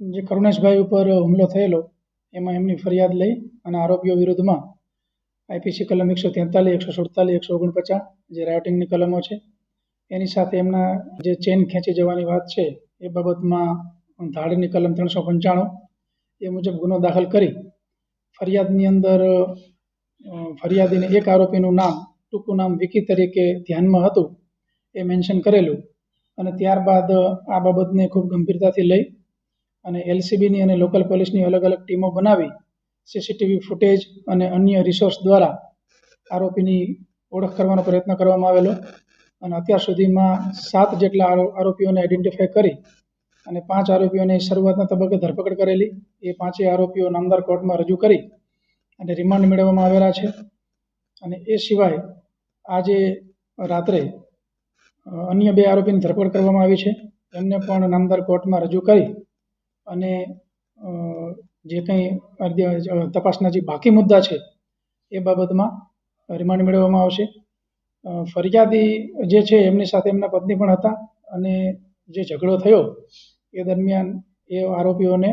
જે કરુણેશભાઈ ઉપર હુમલો થયેલો, એમાં એમની ફરિયાદ લઈ અને આરોપીઓ વિરુદ્ધમાં આઈપીસી કલમ એકસો તેતાલીસ, એકસો સુડતાલીસ, એકસો ઓગણપચાસ જે રાયોટિંગની કલમો છે, એની સાથે એમના જે ચેન ખેંચી જવાની વાત છે, એ બાબતમાં ધાડની કલમ ત્રણસો પંચાણું, એ મુજબ ગુનો દાખલ કરી ફરિયાદની અંદર ફરિયાદીને એક આરોપીનું નામ, ટૂંકું નામ વિકી તરીકે ધ્યાનમાં હતું, એ મેન્શન કરેલું અને ત્યારબાદ આ બાબતને ખૂબ ગંભીરતાથી લઈ અને એલસીબીની અને લોકલ પોલીસની અલગ અલગ ટીમો બનાવી સીસીટીવી ફૂટેજ અને અન્ય રિસોર્સ દ્વારા આરોપીની ઓળખ કરવાનો પ્રયત્ન કરવામાં આવેલો. અને અત્યાર સુધીમાં સાત જેટલા આરોપીઓને આઈડેન્ટિફાય કરી અને પાંચ આરોપીઓની શરૂઆતના તબક્કે ધરપકડ કરેલી. એ પાંચેય આરોપીઓ નામદાર કોર્ટમાં રજૂ કરી અને રિમાન્ડ મેળવવામાં આવેલા છે. અને એ સિવાય આજે રાત્રે અન્ય બે આરોપીની ધરપકડ કરવામાં આવી છે. એમને પણ નામદાર કોર્ટમાં રજૂ કરી અને જે કંઈ તપાસના જે બાકી મુદ્દા છે, એ બાબતમાં રિમાન્ડ મેળવવામાં આવશે. ફરિયાદી જે છે, એમની સાથે એમના પત્ની પણ હતા અને જે ઝઘડો થયો, એ દરમિયાન એ આરોપીઓને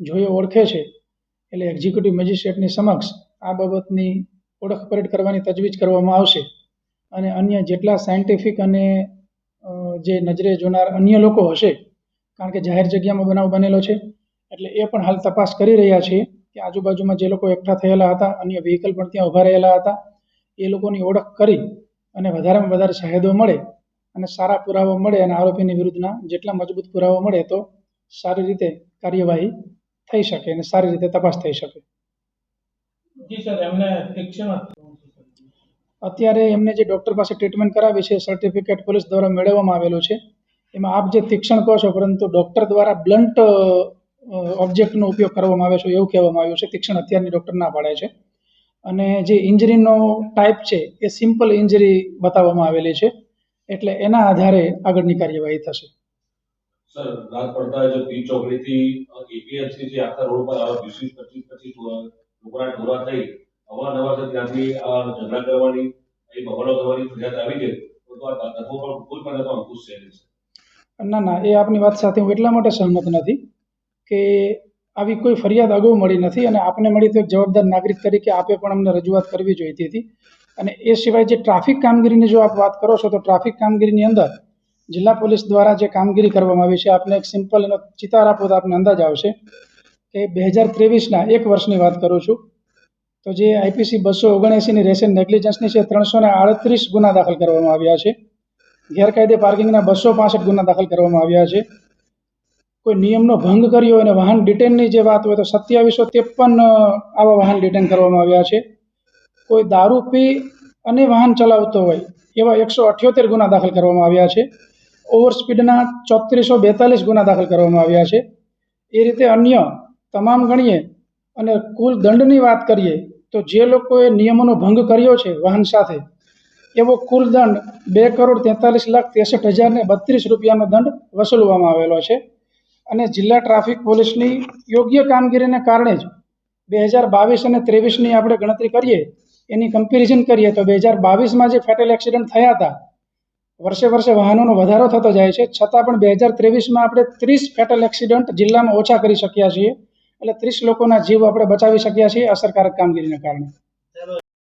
જોયો, ઓળખે છે. એટલે એક્ઝિક્યુટિવ મેજિસ્ટ્રેટની સમક્ષ આ બાબતની ઓળખ પરેડ કરવાની તજવીજ કરવામાં આવશે. અને અન્ય જેટલા સાયન્ટિફિક અને જે નજરે જોનાર અન્ય લોકો હશે કારણ કે જાહેર જગ્યામાં બનાવ બનેલો છે. એટલે એ પણ હાલ તપાસ કરી રહ્યા છીએ કે આજુબાજુમાં જે લોકો એકઠા થયેલા હતા અન્ય વ્હીકલ પણ ત્યાં ઊભા રહેલા હતા એ લોકોની ઓળખ કરી અને વધારેમાં વધારે શહેદો મળે અને સારા પુરાવા મળે અને આરોપીની વિરુદ્ધના જેટલા મજબૂત પુરાવા મળે તો સારી રીતે કાર્યવાહી થઈ શકે અને સારી રીતે તપાસ થઈ શકે. જી સર એમને અત્યારે એમને જે ડૉક્ટર પાસે ટ્રીટમેન્ટ કરાવી છે સર્ટિફિકેટ પોલીસ દ્વારા મેળવવામાં આવેલું છે. એમાં આપ જે તીક્ષણ કહો છો, પરંતુ ડૉક્ટર દ્વારા બ્લન્ટ ઓબ્જેક્ટનો ઉપયોગ કરવામાં આવે છે એવું કહેવામાં આવ્યું છે. તીક્ષણ અત્યારની ડૉક્ટર ના પાડે છે. અને જે ઇન્જરીનો ટાઈપ છે, એ સિમ્પલ ઇન્જરી બતાવવામાં આવેલી છે. એટલે એના આધારે આગળની કાર્યવાહી થશે. સર ના ના, એ આપની વાત સાથે હું એટલા માટે સહમત નથી કે આવી કોઈ ફરિયાદ અગાઉ મળી નથી અને આપને મળી તો એક જવાબદાર નાગરિક તરીકે આપે પણ અમને રજૂઆત કરવી જોઈતી હતી અને એ સિવાય જે ટ્રાફિક કામગીરીની જો આપ વાત કરો છો તો ટ્રાફિક કામગીરીની અંદર જિલ્લા પોલીસ દ્વારા જે કામગીરી કરવામાં આવી છે, આપને એક સિમ્પલ એનો ચિતાર આપો તો આપને અંદાજ આવશે કે બે હજાર ત્રેવીસના એક વર્ષની વાત કરું છું. તો જે આઈપીસી બસો ઓગણએંસીની રેશન નેગ્લિજન્સની છે ત્રણસો ને આડત્રીસ ગુના દાખલ કરવામાં આવ્યા છે. ગેરકાયદે પાર્કિંગના બસો પાસઠ ગુના દાખલ કરવામાં આવ્યા છે. કોઈ નિયમનો ભંગ કર્યો અને વાહન ડિટેનની જે વાત હોય તો સત્યાવીસો ત્રેપન આવા વાહન ડિટેન કરવામાં આવ્યા છે. કોઈ દારૂ પી અને વાહન ચલાવતો હોય એવા એકસો અઠ્યોતેર ગુના દાખલ કરવામાં આવ્યા છે. ઓવર સ્પીડના ચોત્રીસો બેતાલીસ ગુના દાખલ કરવામાં આવ્યા છે. એ રીતે અન્ય તમામ ગણીએ અને કુલ દંડની વાત કરીએ તો જે લોકોએ નિયમોનો ભંગ કર્યો છે વાહન સાથે એવો કુલ દંડ બે કરોડ તેતાલીસ લાખ ત્રેસઠ હજારને બત્રીસ રૂપિયાનો દંડ વસૂલવામાં આવેલો છે. અને જિલ્લા ટ્રાફિક પોલીસની યોગ્ય કામગીરીને કારણે જ બે હજાર બાવીસ અને ત્રેવીસની આપણે ગણતરી કરીએ, એની કમ્પેરિઝન કરીએ તો બે હજાર બાવીસમાં જે ફેટલ એક્સિડન્ટ થયા હતા, વર્ષે વર્ષે વાહનોનો વધારો થતો જાય છે. છતાં પણ બે હજાર ત્રેવીસમાં આપણે ત્રીસ ફેટલ એક્સિડન્ટ જિલ્લામાં ઓછા કરી શક્યા છીએ. એટલે ત્રીસ લોકોના જીવ આપણે બચાવી શક્યા છીએ અસરકારક કામગીરીને કારણે.